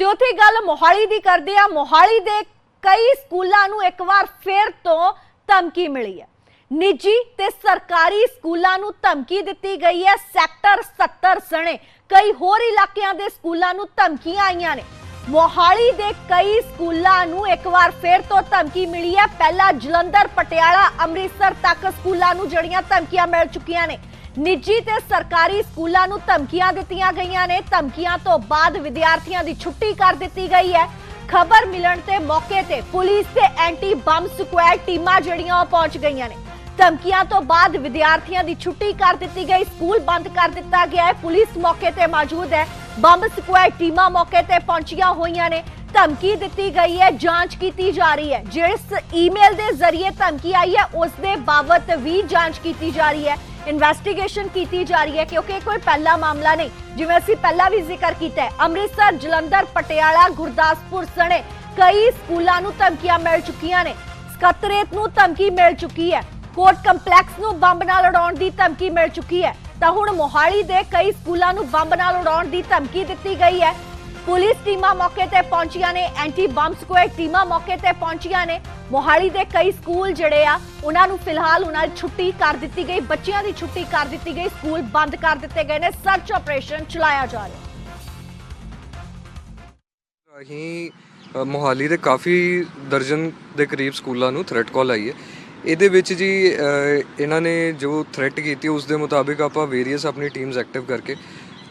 ਤੇ ਉੱਥੇ ਗੱਲ ਮੋਹਾਲੀ ਦੀ ਕਰਦੇ ਆ। ਮੋਹਾਲੀ ਦੇ ਕਈ ਸਕੂਲਾਂ ਨੂੰ ਇੱਕ ਵਾਰ ਫਿਰ ਤੋਂ ਧਮਕੀ ਮਿਲੀ ਹੈ। ਨਿੱਜੀ ਤੇ ਸਰਕਾਰੀ ਸਕੂਲਾਂ ਨੂੰ ਧਮਕੀ ਦਿੱਤੀ ਗਈ ਹੈ। ਸੈਕਟਰ 70 ਸਣੇ ਕਈ ਹੋਰ ਇਲਾਕਿਆਂ ਦੇ ਸਕੂਲਾਂ ਨੂੰ ਧਮਕੀਆਂ ਆਈਆਂ ਨੇ। ਮੋਹਾਲੀ ਦੇ ਕਈ ਸਕੂਲਾਂ ਨੂੰ ਇੱਕ ਵਾਰ ਫਿਰ ਤੋਂ ਧਮਕੀ ਮਿਲੀ ਹੈ। ਪਹਿਲਾਂ ਜਲੰਧਰ, ਪਟਿਆਲਾ, ਅੰਮ੍ਰਿਤਸਰ ਤੱਕ ਸਕੂਲਾਂ ਨੂੰ ਜੜੀਆਂ ਧਮਕੀਆਂ ਮਿਲ ਚੁੱਕੀਆਂ ਨੇ। ਨਿੱਜੀ ਤੇ ਸਰਕਾਰੀ ਸਕੂਲਾਂ ਨੂੰ ਧਮਕੀਆਂ ਦਿੱਤੀਆਂ ਗਈਆਂ ਨੇ। ਧਮਕੀਆਂ ਤੋਂ ਬਾਅਦ ਵਿਦਿਆਰਥੀਆਂ ਦੀ ਛੁੱਟੀ ਕਰ ਦਿੱਤੀ ਗਈ ਹੈ। ਖਬਰ ਮਿਲਣ ਤੇ ਮੌਕੇ ਤੇ ਪੁਲਿਸ ਤੇ ਐਂਟੀ ਬੰਬ ਸਕੁਐਡ ਟੀਮਾਂ ਜਿਹੜੀਆਂ ਉਹ ਪਹੁੰਚ ਗਈਆਂ ਨੇ। ਧਮਕੀਆਂ ਤੋਂ ਬਾਅਦ ਵਿਦਿਆਰਥੀਆਂ ਦੀ ਛੁੱਟੀ ਕਰ ਦਿੱਤੀ ਗਈ। ਸਕੂਲ ਬੰਦ ਕਰ ਦਿੱਤਾ ਗਿਆ ਹੈ। ਪੁਲਿਸ ਮੌਕੇ ਤੇ ਮੌਜੂਦ ਹੈ। ਬੰਬ ਸਕੁਐਡ ਟੀਮਾਂ ਮੌਕੇ ਤੇ ਪਹੁੰਚੀਆਂ ਹੋਈਆਂ ਨੇ। ਧਮਕੀ ਦਿੱਤੀ ਗਈ ਹੈ। ਜਾਂਚ ਕੀਤੀ ਜਾ ਰਹੀ ਹੈ। ਜਿਸ ਈਮੇਲ ਦੇ ਜ਼ਰੀਏ ਧਮਕੀ ਆਈ ਹੈ, ਉਸ ਦੇ ਬਾਬਤ ਵੀ ਜਾਂਚ ਕੀਤੀ ਜਾ ਰਹੀ ਹੈ। ਇਨਵੈਸਟੀਗੇਸ਼ਨ ਕੀਤੀ ਜਾ ਰਹੀ ਹੈ ਕਿਉਂਕਿ ਇਹ ਕੋਈ ਪਹਿਲਾ ਮਾਮਲਾ ਨਹੀਂ। ਜਿਵੇਂ ਅਸੀਂ ਪਹਿਲਾਂ ਵੀ ਜ਼ਿਕਰ ਕੀਤਾ ਹੈ, ਅੰਮ੍ਰਿਤਸਰ, ਜਲੰਧਰ, ਪਟਿਆਲਾ, ਗੁਰਦਾਸਪੁਰ ਸਣੇ ਕਈ ਸਕੂਲਾਂ ਨੂੰ ਧਮਕੀਆਂ ਮਿਲ ਚੁੱਕੀਆਂ ਨੇ। ਸਕੱਤਰੇਤ ਨੂੰ ਧਮਕੀ ਮਿਲ ਚੁੱਕੀ ਹੈ। ਕੋਰਟ ਕੰਪਲੈਕਸ ਨੂੰ ਬੰਬ ਨਾਲ ਉਡਾਉਣ ਦੀ ਧਮਕੀ ਮਿਲ ਚੁੱਕੀ ਹੈ। ਤਾਂ ਹੁਣ ਮੋਹਾਲੀ ਦੇ ਕਈ ਸਕੂਲਾਂ ਨੂੰ ਬੰਬ ਨਾਲ ਉਡਾਉਣ ਦੀ ਧਮਕੀ ਦਿੱਤੀ ਗਈ ਹੈ। ਪੁਲਿਸ ਟੀਮਾਂ ਮੌਕੇ ਤੇ ਪਹੁੰਚੀਆਂ ਨੇ, ਐਂਟੀ ਬੰਬ ਸਕੁਐਡ ਟੀਮਾਂ ਮੌਕੇ ਤੇ ਪਹੁੰਚੀਆਂ ਨੇ। ਮੋਹਾਲੀ ਦੇ ਕਈ ਸਕੂਲ ਜਿਹੜੇ ਆ, ਉਹਨਾਂ ਨੂੰ ਫਿਲਹਾਲ ਉਹਨਾਂ ਦੀ ਛੁੱਟੀ ਕਰ ਦਿੱਤੀ ਗਈ, ਬੱਚਿਆਂ ਦੀ ਛੁੱਟੀ ਕਰ ਦਿੱਤੀ ਗਈ, ਸਕੂਲ ਬੰਦ ਕਰ ਦਿੱਤੇ ਗਏ ਨੇ, ਸਰਚ ਆਪਰੇਸ਼ਨ ਚਲਾਇਆ ਜਾ ਰਿਹਾ। ਅਸੀਂ ਮੋਹਾਲੀ ਦੇ ਕਾਫੀ ਦਰਜਨ ਦੇ ਕਰੀਬ ਸਕੂਲਾਂ ਨੂੰ ਥ੍ਰੈਟ ਕਾਲ ਆਈ ਹੈ। ਇਹਦੇ ਵਿੱਚ ਜੀ ਇਹਨਾਂ ਨੇ ਜੋ ਥ੍ਰੈਟ ਕੀਤੀ, ਉਸ ਦੇ ਮੁਤਾਬਿਕ ਆਪਾਂ ਵੇਰੀਅਸ ਆਪਣੀ ਟੀਮਸ ਐਕਟਿਵ ਕਰਕੇ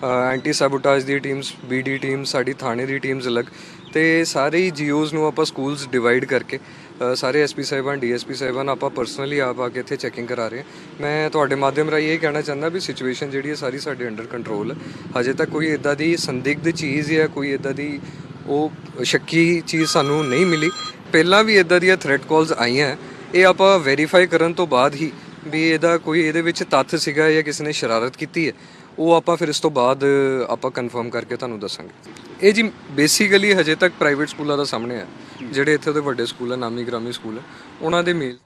ਐਂਟੀ ਸੈਬੋਟੇਜ ਦੀ ਟੀਮਸ ਬੀਡੀ ਟੀਮ ਸਾਡੀ ਥਾਣੇ ਦੀ ਟੀਮਸ ਅਲੱਗ ਤੇ ਸਾਰੇ ਹੀ ਜੀਓਜ਼ ਨੂੰ ਆਪਾਂ ਸਕੂਲਸ ਡਿਵਾਈਡ ਕਰਕੇ ਅ, ਸਾਰੇ ਐਸਪੀ ਸਾਹਿਬਾਨ ਡੀਐਸਪੀ ਸਾਹਿਬਾਨ ਆਪਾਂ ਪਰਸਨਲੀ ਆਪ ਆ ਕੇ ਇੱਥੇ ਚੈਕਿੰਗ ਕਰਾ ਰਹੇ ਹਾਂ। ਮੈਂ ਤੁਹਾਡੇ ਮਾਧਿਅਮ ਰਾਹੀਂ ਇਹ ਕਹਿਣਾ ਚਾਹੁੰਦਾ ਵੀ ਸਿਚੁਏਸ਼ਨ ਜਿਹੜੀ ਹੈ ਸਾਰੀ ਸਾਡੇ ਅੰਡਰ ਕੰਟਰੋਲ ਹੈ। ਹਜੇ ਤੱਕ ਕੋਈ ਇਦਾਂ ਦੀ ਸੰਦਿਗਧ ਚੀਜ਼ ਜਾਂ ਕੋਈ ਇਦਾਂ ਦੀ ਉਹ ਸ਼ੱਕੀ ਚੀਜ਼ ਸਾਨੂੰ ਨਹੀਂ ਮਿਲੀ। ਪਹਿਲਾਂ ਵੀ ਇਦਾਂ ਦੀਆਂ ਥ੍ਰੈਟ ਕਾਲਸ ਆਈਆਂ। ਇਹ ਆਪਾਂ ਵੈਰੀਫਾਈ ਕਰਨ ਤੋਂ ਬਾਅਦ ਹੀ ਵੀ ਇਹਦਾ ਕੋਈ ਇਹਦੇ ਵਿੱਚ ਤੱਥ ਸੀਗਾ ਜਾਂ ਕਿਸੇ ਨੇ ਸ਼ਰਾਰਤ ਕੀਤੀ ਹੈ। ਉਹ ਆਪਾਂ ਫਿਰ ਇਸ ਤੋਂ ਬਾਅਦ ਆਪਾਂ ਕਨਫਰਮ ਕਰਕੇ ਤੁਹਾਨੂੰ ਦੱਸਾਂਗੇ। ਇਹ ਜੀ ਬੇਸਿਕਲੀ ਹਜੇ ਤੱਕ ਪ੍ਰਾਈਵੇਟ ਸਕੂਲਾਂ ਦਾ ਸਾਹਮਣੇ ਹੈ ਜਿਹੜੇ ਇੱਥੇ ਦੇ ਵੱਡੇ ਸਕੂਲ ਹੈ ਨਾਮੀ ਗ੍ਰਾਮੀ ਸਕੂਲ ਹੈ ਉਹਨਾਂ ਦੇ ਮੇਲ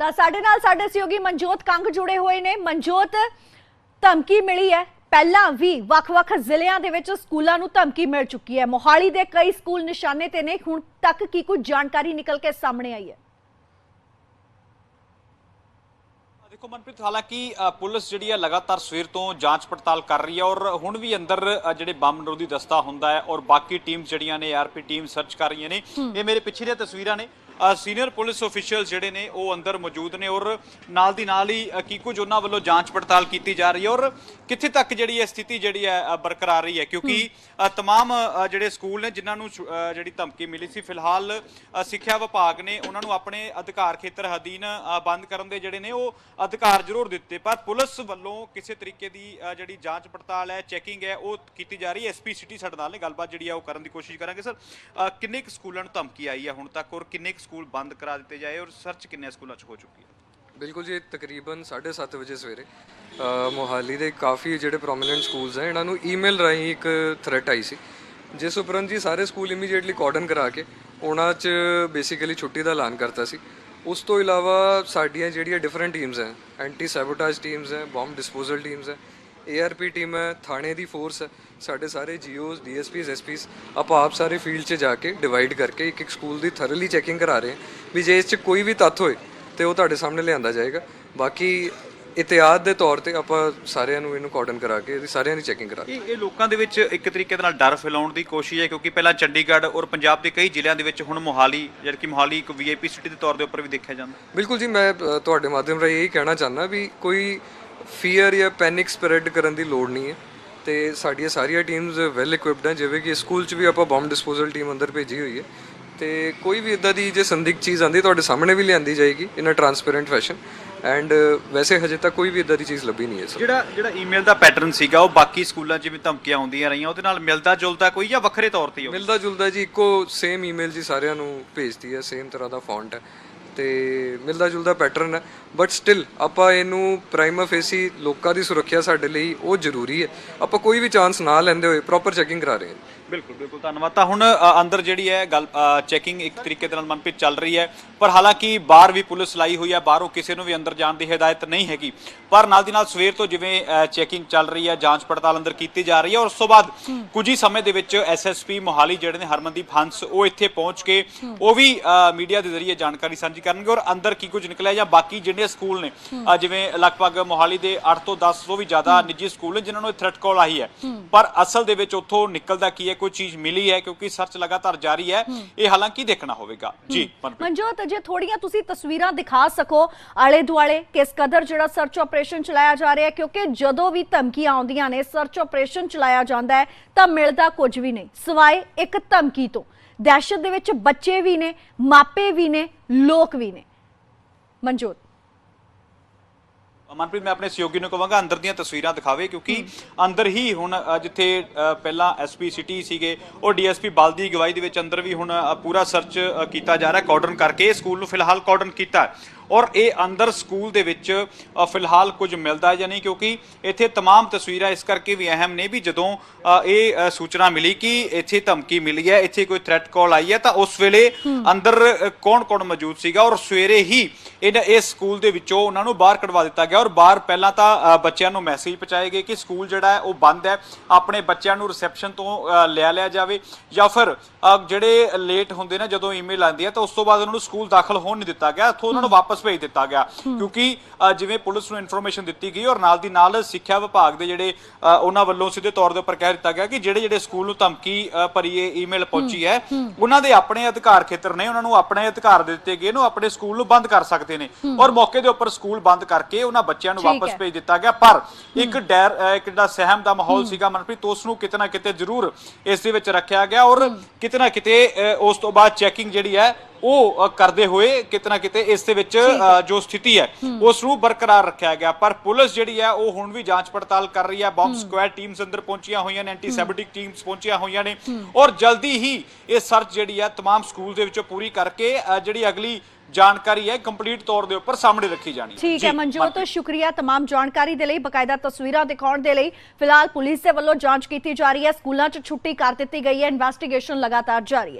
ਤਾਂ ਸਾਡੇ ਨਾਲ ਸਾਡੇ ਸਹਿਯੋਗੀ ਮਨਜੋਤ ਕੰਗ ਜੁੜੇ ਹੋਏ ਨੇ। ਮਨਜੋਤ, ਧਮਕੀ ਮਿਲੀ ਹੈ। ਪਹਿਲਾਂ ਵੀ ਵੱਖ-ਵੱਖ ਜ਼ਿਲ੍ਹਿਆਂ ਦੇ ਵਿੱਚ ਸਕੂਲਾਂ ਨੂੰ ਧਮਕੀ ਮਿਲ ਚੁੱਕੀ ਹੈ। ਮੋਹਾਲੀ ਦੇ ਕਈ ਸਕੂਲ ਨਿਸ਼ਾਨੇ ਤੇ ਨੇ। ਹੁਣ ਤੱਕ ਕੀ ਕੁਝ ਜਾਣਕਾਰੀ ਨਿਕਲ ਕੇ ਸਾਹਮਣੇ ਆਈ ਹੈ। ਦੇਖੋ ਮਨਪ੍ਰੀਤ ਹਾਲਾਂਕਿ ਪੁਲਿਸ ਜਿਹੜੀ ਹੈ ਲਗਾਤਾਰ ਸਵੇਰ ਤੋਂ ਜਾਂਚ ਪੜਤਾਲ ਕਰ ਰਹੀ ਹੈ ਔਰ ਹੁਣ ਵੀ ਅੰਦਰ ਜਿਹੜੇ ਬੰਬ ਨਿਰੋਧੀ ਦਸਤਾ ਹੁੰਦਾ ਹੈ ਔਰ ਬਾਕੀ ਟੀਮ ਜਿਹੜੀਆਂ ਨੇ ਆਰਪੀ ਟੀਮ ਸਰਚ ਕਰ ਰਹੀਆਂ ਨੇ ਇਹ ਮੇਰੇ ਪਿੱਛੇ ਦੀਆਂ ਤਸਵੀਰਾਂ ਨੇ। ਸੀਨੀਅਰ ਪੁਲਿਸ ਅਫੀਸ਼ੀਅਲ ਜਿਹੜੇ ਨੇ ਉਹ ਅੰਦਰ ਮੌਜੂਦ ਨੇ ਔਰ ਨਾਲ ਦੀ ਨਾਲ ਹੀ ਕੀ ਕੁਝ ਉਹਨਾਂ ਵੱਲੋਂ ਜਾਂਚ ਪੜਤਾਲ ਕੀਤੀ ਜਾ ਰਹੀ ਹੈ ਔਰ ਕਿੱਥੇ ਤੱਕ ਜਿਹੜੀ ਹੈ ਸਥਿਤੀ ਜਿਹੜੀ ਹੈ ਬਰਕਰਾਰ ਰਹੀ ਹੈ? ਕਿਉਂਕਿ ਤਮਾਮ ਜਿਹੜੇ ਸਕੂਲ ਨੇ ਜਿਨ੍ਹਾਂ ਨੂੰ ਜਿਹੜੀ ਧਮਕੀ ਮਿਲੀ ਸੀ ਫਿਲਹਾਲ ਸਿੱਖਿਆ ਵਿਭਾਗ ਨੇ ਉਹਨਾਂ ਨੂੰ ਆਪਣੇ ਅਧਿਕਾਰ ਖੇਤਰ ਅਧੀਨ ਅ, ਬੰਦ ਕਰਨ ਦੇ ਜਿਹੜੇ ਨੇ ਉਹ ਅਧਿਕਾਰ ਜ਼ਰੂਰ ਦਿੱਤੇ। ਪਰ ਪੁਲਿਸ ਵੱਲੋਂ ਕਿਸੇ ਤਰੀਕੇ ਦੀ ਜਿਹੜੀ ਜਾਂਚ ਪੜਤਾਲ ਹੈ ਚੈਕਿੰਗ ਹੈ ਉਹ ਕੀਤੀ ਜਾ ਰਹੀ ਹੈ। ਐਸਪੀ ਸਿਟੀ ਸਾਡੇ ਨਾਲ ਨੇ ਗੱਲਬਾਤ ਜਿਹੜੀ ਆ ਉਹ ਕਰਨ ਦੀ ਕੋਸ਼ਿਸ਼ ਕਰਾਂਗੇ ਸਰ। ਕਿੰਨੇ ਕੁ ਸਕੂਲਾਂ ਨੂੰ ਧਮਕੀ ਆਈ ਹੈ ਹੁਣ ਤੱਕ ਔਰ ਕਿੰਨੇ ਕੁ ਸਕੂਲ ਬੰਦ ਕਰਾ ਦਿੱਤੇ ਜਾਏ ਔਰ ਸਰਚ ਕਿੰਨੇ ਸਕੂਲਾਂ 'ਚ ਹੋ ਚੁੱਕੀ ਹੈ? ਬਿਲਕੁਲ ਜੀ, ਤਕਰੀਬਨ 7:30 ਵਜੇ ਸਵੇਰੇ ਮੋਹਾਲੀ ਦੇ ਕਾਫੀ ਜਿਹੜੇ ਪ੍ਰੋਮਿਨੈਂਟ ਸਕੂਲਸ ਹੈ, ਇਹਨਾਂ ਨੂੰ ਈਮੇਲ ਰਾਹੀਂ ਇੱਕ ਥ੍ਰੈਟ ਆਈ ਸੀ, ਜਿਸ ਉਪਰੰਤ ਜੀ ਸਾਰੇ ਸਕੂਲ ਇਮੀਡੀਏਟਲੀ ਕਾਰਡਨ ਕਰਾ ਕੇ ਉਹਨਾਂ 'ਚ ਬੇਸਿਕਲੀ ਛੁੱਟੀ ਦਾ ਐਲਾਨ ਕਰਤਾ ਸੀ। ਉਸ ਤੋਂ ਇਲਾਵਾ ਸਾਡੀਆਂ ਜਿਹੜੀਆਂ ਡਿਫਰੈਂਟ ਟੀਮਸ ਹੈ ਐਂਟੀ ਸੈਬੋਟੇਜ ਟੀਮਸ ਹੈ ਬੰਬ ਡਿਸਪੋਜ਼ਲ ਟੀਮਸ ਹੈ ਏਆਰਪੀ ਟੀਮ ਹੈ ਥਾਣੇ ਦੀ ਫੋਰਸ ਹੈ। ਸਾਡੇ ਸਾਰੇ ਜੀਓਜ਼ ਡੀਐਸਪੀਜ਼ ਐਸਪੀਜ਼ ਆਪਾਂ ਆਪ ਸਾਰੇ ਫੀਲਡ 'ਚ ਜਾ ਕੇ ਡਿਵਾਈਡ ਕਰਕੇ ਇੱਕ ਇੱਕ ਸਕੂਲ ਦੀ ਥਰਲੀ ਚੈਕਿੰਗ ਕਰਾ ਰਹੇ ਹਾਂ ਵੀ ਜੇ ਇਸ 'ਚ ਕੋਈ ਵੀ ਤੱਥ ਹੋਏ ਤੇ ਉਹ ਤੁਹਾਡੇ ਸਾਹਮਣੇ ਲਿਆਂਦਾ ਜਾਏਗਾ। ਬਾਕੀ ਇਤਿਆਦ ਦੇ ਤੌਰ ਤੇ ਆਪਾਂ ਸਾਰਿਆਂ ਨੂੰ ਇਹਨੂੰ ਕਾਰਡਨ ਕਰਾ ਕੇ ਇਹਦੀ ਸਾਰਿਆਂ ਦੀ ਚੈਕਿੰਗ ਕਰਾ ਇਹ ਇਹ ਲੋਕਾਂ ਦੇ ਵਿੱਚ ਇੱਕ ਤਰੀਕੇ ਦੇ ਨਾਲ ਡਰ ਫੈਲਾਉਣ ਦੀ ਕੋਸ਼ਿਸ਼ ਹੈ ਕਿਉਂਕਿ ਪਹਿਲਾਂ ਚੰਡੀਗੜ੍ਹ ਔਰ ਪੰਜਾਬ ਦੇ ਕਈ ਜ਼ਿਲ੍ਹਿਆਂ ਦੇ ਵਿੱਚ ਹੁਣ ਮੋਹਾਲੀ ਜਿਹੜੀ ਕਿ ਮੋਹਾਲੀ ਇੱਕ ਵੀਆਈਪੀ ਸਿਟੀ ਦੇ ਤੌਰ ਦੇ ਉੱਪਰ ਵੀ ਦੇਖਿਆ ਜਾਂਦਾ। ਬਿਲਕੁਲ ਜੀ ਮੈਂ ਅ, ਤੁਹਾਡੇ ਮਾਧਿਅਮ ਰਾਹੀਂ ਇਹ ਕਹਿਣਾ ਚਾਹੁੰਦਾ ਵੀ ਕੋਈ ਫੀਅਰ ਜਾਂ ਪੈਨਿਕ ਸਪਰੈਡ ਕਰਨ ਦੀ ਲੋੜ ਨਹੀਂ ਹੈ ਤੇ ਸਾਡੀਆਂ ਸਾਰੀਆਂ ਟੀਮਸ ਵੈਲ ਇਕਵਿਪਡ ਹੈ ਜਿਵੇਂ ਕਿ ਸਕੂਲ 'ਚ ਵੀ ਆਪਾਂ ਬੰਬ ਡਿਸਪੋਜ਼ਲ ਟੀਮ ਅੰਦਰ ਭੇਜੀ ਹੋਈ ਹੈ ਤੇ ਕੋਈ ਵੀ ਇਦਾਂ ਦੀ ਜੇ ਸੰਦਿਗਧ ਚੀਜ਼ ਆਂਦੀ ਤੁਹਾਡੇ ਸਾਹਮਣੇ ਵੀ ਲਿਆਂਦੀ ਜਾਏਗੀ in a transparent fashion and ਵੈਸੇ ਹਜੇ ਤੱਕ ਕੋਈ ਵੀ ਇਦਾਂ ਦੀ ਚੀਜ਼ ਲੱਭੀ ਨਹੀਂ ਹੈ ਸਰ ਜਿਹੜਾ ਜਿਹੜਾ ਈਮੇਲ ਦਾ ਪੈਟਰਨ ਸੀਗਾ ਉਹ ਬਾਕੀ ਸਕੂਲਾਂ 'ਚ ਵੀ ਧਮਕੀਆਂ ਆਉਂਦੀਆਂ ਰਹੀਆਂ ਉਹਦੇ ਨਾਲ ਮਿਲਦਾ ਜੁਲਦਾ ਕੋਈ ਜਾਂ ਵੱਖਰੇ ਤੌਰ ਤੇ ਹੀ? ਮਿਲਦਾ ਜੁਲਦਾ ਜੀ ਇੱਕੋ ਸੇਮ ਈਮੇਲ ਜੀ ਸਾਰਿਆਂ ਨੂੰ ਭੇਜਦੀ ਹੈ ਸੇਮ ਤਰ੍ਹਾਂ ਦਾ ਫੌਂਟ ਹੈ ਤੇ ਮਿਲਦਾ ਜੁਲਦਾ ਪੈਟਰਨ ਹੈ। ਬਟ ਸਟਿਲ ਆਪਾਂ ਇਹਨੂੰ ਪ੍ਰਾਈਮਾ ਫੇਸੀ ਲੋਕਾਂ ਦੀ ਸੁਰੱਖਿਆ ਸਾਡੇ ਲਈ ਉਹ ਜ਼ਰੂਰੀ ਹੈ। ਆਪਾਂ ਕੋਈ ਵੀ ਚਾਂਸ ਨਾ ਲੈਂਦੇ ਹੋਏ ਪ੍ਰੋਪਰ ਚੈਕਿੰਗ ਕਰਾ ਰਹੇ ਹਾਂ। ਬਿਲਕੁਲ ਬਿਲਕੁਲ ਧੰਨਵਾਦ। ਤਾਂ ਹੁਣ ਅ, ਅੰਦਰ ਜਿਹੜੀ ਹੈ ਗੱਲ ਚੈਕਿੰਗ ਇੱਕ ਤਰੀਕੇ ਦੇ ਨਾਲ ਮਨਪ੍ਰੀਤ ਚੱਲ ਰਹੀ ਹੈ। ਪਰ ਹਾਲਾਂਕਿ ਬਾਹਰ ਵੀ ਪੁਲਿਸ ਲਾਈ ਹੋਈ ਹੈ ਬਾਹਰੋਂ ਕਿਸੇ ਨੂੰ ਵੀ ਅੰਦਰ ਜਾਣ ਦੀ ਹਦਾਇਤ ਨਹੀਂ ਹੈਗੀ। ਪਰ ਨਾਲ ਦੀ ਨਾਲ ਸਵੇਰ ਤੋਂ ਜਿਵੇਂ ਚੈਕਿੰਗ ਚੱਲ ਰਹੀ ਹੈ ਜਾਂਚ ਪੜਤਾਲ ਅੰਦਰ ਕੀਤੀ ਜਾ ਰਹੀ ਹੈ ਔਰ ਉਸ ਤੋਂ ਬਾਅਦ ਕੁਝ ਹੀ ਸਮੇਂ ਦੇ ਵਿੱਚ ਐਸਐਸਪੀ ਮੋਹਾਲੀ ਜਿਹੜੇ ਨੇ ਹਰਮਨਦੀਪ ਹੰਸ ਉਹ ਇੱਥੇ ਪਹੁੰਚ ਕੇ ਉਹ ਵੀ ਮੀਡੀਆ ਦੇ ਜ਼ਰੀਏ ਜਾਣਕਾਰੀ ਸਾਂਝੀ ਕਰਨਗੇ ਔਰ ਅੰਦਰ ਕੀ ਕੁਝ ਨਿਕਲਿਆ ਜਾਂ ਬਾਕੀ ਜਿਹੜੇ ਸਕੂਲ ਨੇ ਅ, ਜਿਵੇਂ ਲਗਭਗ ਮੋਹਾਲੀ ਦੇ 8 ਤੋਂ 10 ਤੋਂ ਵੀ ਜ਼ਿਆਦਾ ਨਿੱਜੀ ਸਕੂਲ ਨੇ ਜਿਨ੍ਹਾਂ ਨੂੰ ਥ੍ਰੈਟ ਕਾਲ ਆਈ ਹੈ। ਪਰ ਅਸਲ ਦੇ ਵਿੱਚ ਉੱਥੋਂ ਨਿਕਲਦਾ ਕੀ ਹੈ ਕੋਈ ਚੀਜ਼ ਮਿਲੀ ਹੈ ਕਿਉਂਕਿ ਸਰਚ ਲਗਾਤਾਰ ਜਾਰੀ ਹੈ ਇਹ ਹਾਲਾਂਕਿ ਦੇਖਣਾ ਹੋਵੇਗਾ। ਜੀ ਮਨਜੋਤ ਜੇ ਥੋੜੀਆਂ ਤੁਸੀਂ ਤਸਵੀਰਾਂ ਦਿਖਾ ਸਕੋ ਆਲੇ ਦੁਆਲੇ ਕਿਸ ਕਦਰ ਜਿਹੜਾ ਸਰਚ ਆਪਰੇਸ਼ਨ ਚਲਾਇਆ ਜਾ ਰਿਹਾ ਹੈ ਕਿਉਂਕਿ ਜਦੋਂ ਵੀ ਧਮਕੀਆਂ ਆਉਂਦੀਆਂ ਨੇ ਸਰਚ ਆਪਰੇਸ਼ਨ ਚਲਾਇਆ ਜਾਂਦਾ ਹੈ ਤਾਂ ਮਿਲਦਾ ਕੁਝ ਵੀ ਨਹੀਂ। ਸਿਵਾਏ ਇੱਕ ਧਮਕੀ ਤੋਂ। ਦਹਿਸ਼ਤ ਦੇ ਵਿੱਚ ਬੱਚੇ ਵੀ ਨੇ ਮਾਪੇ ਵੀ ਨੇ ਲੋਕ ਵੀ ਨੇ। ਮਨਜੋਤ। ਮਨਪ੍ਰੀਤ ਮੈਂ ਆਪਣੇ ਸਹਿਯੋਗੀ ਨੂੰ ਕਹਾਂਗਾ ਅੰਦਰ ਦੀਆਂ ਤਸਵੀਰਾਂ ਦਿਖਾਵੇ ਕਿਉਂਕਿ ਅੰਦਰ ਹੀ ਹੁਣ ਜਿੱਥੇ ਅ, ਪਹਿਲਾਂ ਐਸਪੀ ਸਿਟੀ ਸੀਗੇ ਉਹ ਡੀਐਸਪੀ ਬਲ ਦੀ ਅਗਵਾਈ ਦੇ ਵਿੱਚ ਅੰਦਰ ਵੀ ਹੁਣ ਪੂਰਾ ਸਰਚ ਕੀਤਾ ਜਾ ਰਿਹਾ ਕਾਰਡਨ ਕਰਕੇ ਸਕੂਲ ਨੂੰ ਫਿਲਹਾਲ ਕਾਰਡਨ ਕੀਤਾ। ਔਰ ਇਹ ਅੰਦਰ ਸਕੂਲ ਦੇ ਵਿੱਚ ਅ, ਫਿਲਹਾਲ ਕੁਝ ਮਿਲਦਾ ਹੈ ਜਾਂ ਨਹੀਂ ਕਿਉਂਕਿ ਇੱਥੇ तमाम ਤਸਵੀਰਾਂ ਇਸ ਕਰਕੇ ਵੀ ਅਹਿਮ ਨੇ ਵੀ ਜਦੋਂ ਅ, ਇਹ ਅ, ਸੂਚਨਾ ਮਿਲੀ ਕਿ ਇੱਥੇ ਧਮਕੀ ਮਿਲੀ ਹੈ ਇੱਥੇ ਕੋਈ ਥ੍ਰੈਟ ਕਾਲ ਆਈ ਹੈ ਤਾਂ ਉਸ ਵੇਲੇ ਅੰਦਰ ਕੌਣ-ਕੌਣ ਮੌਜੂਦ ਸੀਗਾ ਔਰ ਸਵੇਰੇ ਹੀ ਇਹਨਾਂ ਇਸ ਸਕੂਲ ਦੇ ਵਿੱਚੋਂ ਉਹਨਾਂ ਨੂੰ ਬਾਹਰ ਕਢਵਾ ਦਿੱਤਾ ਗਿਆ ਔਰ ਬਾਹਰ ਪਹਿਲਾਂ ਤਾਂ ਅ, ਬੱਚਿਆਂ ਨੂੰ ਮੈਸੇਜ ਪਹੁੰਚਾਏ ਗਏ ਕਿ ਸਕੂਲ ਜਿਹੜਾ ਹੈ ਉਹ ਬੰਦ ਹੈ ਆਪਣੇ ਬੱਚਿਆਂ ਨੂੰ ਰਿਸੈਪਸ਼ਨ ਤੋਂ ਅ, ਲਿਆ ਲਿਆ ਜਾਵੇ ਜਾਂ ਫਿਰ ਅ, ਜਿਹੜੇ ਲੇਟ ਹੁੰਦੇ ਨੇ ਜਦੋਂ ਈਮੇਲ ਆਉਂਦੀ ਹੈ ਤਾਂ ਉਸ ਤੋਂ ਬਾਅਦ ਉਹਨਾਂ ਨੂੰ ਸਕੂਲ ਦਾਖਲ ਹੋਣ ਨਹੀਂ ਦਿੱਤਾ ਗਿਆ ਉੱਥੋਂ ਉਹਨਾਂ ਨੂੰ ਵਾਪਸ ਭੇਜ ਦਿੱਤਾ ਗਿਆ। ਕਿਉਂਕਿ ਜਿਵੇਂ ਪੁਲਿਸ ਨੂੰ ਇਨਫੋਰਮੇਸ਼ਨ ਦਿੱਤੀ ਗਈ ਔਰ ਨਾਲ ਦੀ ਨਾਲ ਸਿੱਖਿਆ ਵਿਭਾਗ ਦੇ ਜਿਹੜੇ ਉਹਨਾਂ ਵੱਲੋਂ ਸਿੱਧੇ ਤੌਰ ਦੇ ਉੱਪਰ ਕਹਿ ਦਿੱਤਾ ਗਿਆ ਕਿ ਜਿਹੜੇ ਜਿਹੜੇ ਸਕੂਲ ਨੂੰ ਧਮਕੀ ਭਰੀ ਇਹ ਈਮੇਲ ਪਹੁੰਚੀ ਹੈ ਉਹਨਾਂ ਦੇ ਆਪਣੇ ਅਧਿਕਾਰ ਖੇਤਰ ਨੇ ਉਹਨਾਂ ਨੂੰ ਆਪਣੇ ਅਧਿਕਾਰ ਦੇ ਦਿੱਤੇ ਗਏ ਨੇ ਆਪਣੇ ਸਕੂਲ ਨੂੰ ਬੰਦ ਕਰ ਸਕਦੇ ਨੇ। ਔਰ ਮੌਕੇ ਦੇ ਉੱਪਰ ਸਕੂਲ ਬੰਦ ਕਰਕੇ ਉਹਨਾਂ ਬੱਚਿਆਂ ਨੂੰ ਵਾਪਸ। ਭੇਜ ਦਿੱਤਾ ਗਿਆ। ਪਰ ਇੱਕ ਡਰ ਇੱਕ ਜਿਹੜਾ ਸਹਿਮ ਦਾ ਮਾਹੌਲ ਸੀਗਾ ਮਨਪ੍ਰੀਤ ਉਸ ਨੂੰ ਕਿਤੇ ਨਾ ਕਿਤੇ ਜ਼ਰੂਰ ਇਸ ਦੇ ਵਿੱਚ ਰੱਖਿਆ ਗਿਆ ਔਰ ਕਿਤੇ ਨਾ ਕਿਤੇ ਉਸ ਤੋਂ ਬਾਅਦ ਚੈਕਿੰਗ ਜਿਹੜੀ ਹੈ ਉਹ ਅ, ਕਰਦੇ ਹੋਏ ਕਿਤੇ ਨਾ ਕਿਤੇ ਇਸ ਦੇ ਵਿੱਚ ਅ, ਜੋ ਸਥਿਤੀ ਹੈ ਉਸ ਨੂੰ ਬਰਕਰਾਰ ਰੱਖਿਆ ਗਿਆ ਪਰ ਪੁਲਿਸ ਜਿਹੜੀ ਹੈ ਉਹ ਹੁਣ ਵੀ ਜਾਂਚ ਪੜਤਾਲ ਕਰ ਰਹੀ ਹੈ ਬੰਬ ਸਕੁਐਡ ਟੀਮਸ ਅੰਦਰ ਪਹੁੰਚੀਆਂ ਹੋਈਆਂ ਨੇ ਐਂਟੀ ਸੈਬਟਿਕ ਟੀਮਸ ਪਹੁੰਚੀਆਂ ਹੋਈਆਂ ਨੇ ਔਰ ਜਲਦੀ ਹੀ ਇਹ ਸਰਚ ਜਿਹੜੀ ਹੈ तमाम ਸਕੂਲ ਦੇ ਵਿੱਚੋਂ ਪੂਰੀ ਕਰਕੇ ਅ, ਜਿਹੜੀ ਅਗਲੀ ਜਾਣਕਾਰੀ ਹੈ ਕੰਪਲੀਟ ਤੌਰ ਦੇ ਉੱਪਰ ਸਾਹਮਣੇ ਰੱਖੀ ਜਾਣੀ ਹੈ ਠੀਕ ਜੀ, ਹੈ ਮਨਜੋਤ ਮਨਪ੍ਰੀਤ। ਸ਼ੁਕਰੀਆ तमाम ਜਾਣਕਾਰੀ ਦੇ ਲਈ ਬਕਾਇਦਾ ਤਸਵੀਰਾਂ ਦਿਖਾਉਣ ਦੇ ਲਈ ਫਿਲਹਾਲ ਪੁਲਿਸ ਦੇ ਵੱਲੋਂ ਜਾਂਚ ਕੀਤੀ ਜਾ ਰਹੀ ਹੈ ਸਕੂਲਾਂ 'ਚ ਛੁੱਟੀ ਕਰ ਦਿੱਤੀ ਗਈ ਹੈ ਇਨਵੈਸਟੀਗੇਸ਼ਨ ਲਗਾਤਾਰ ਜਾਰੀ ਹੈ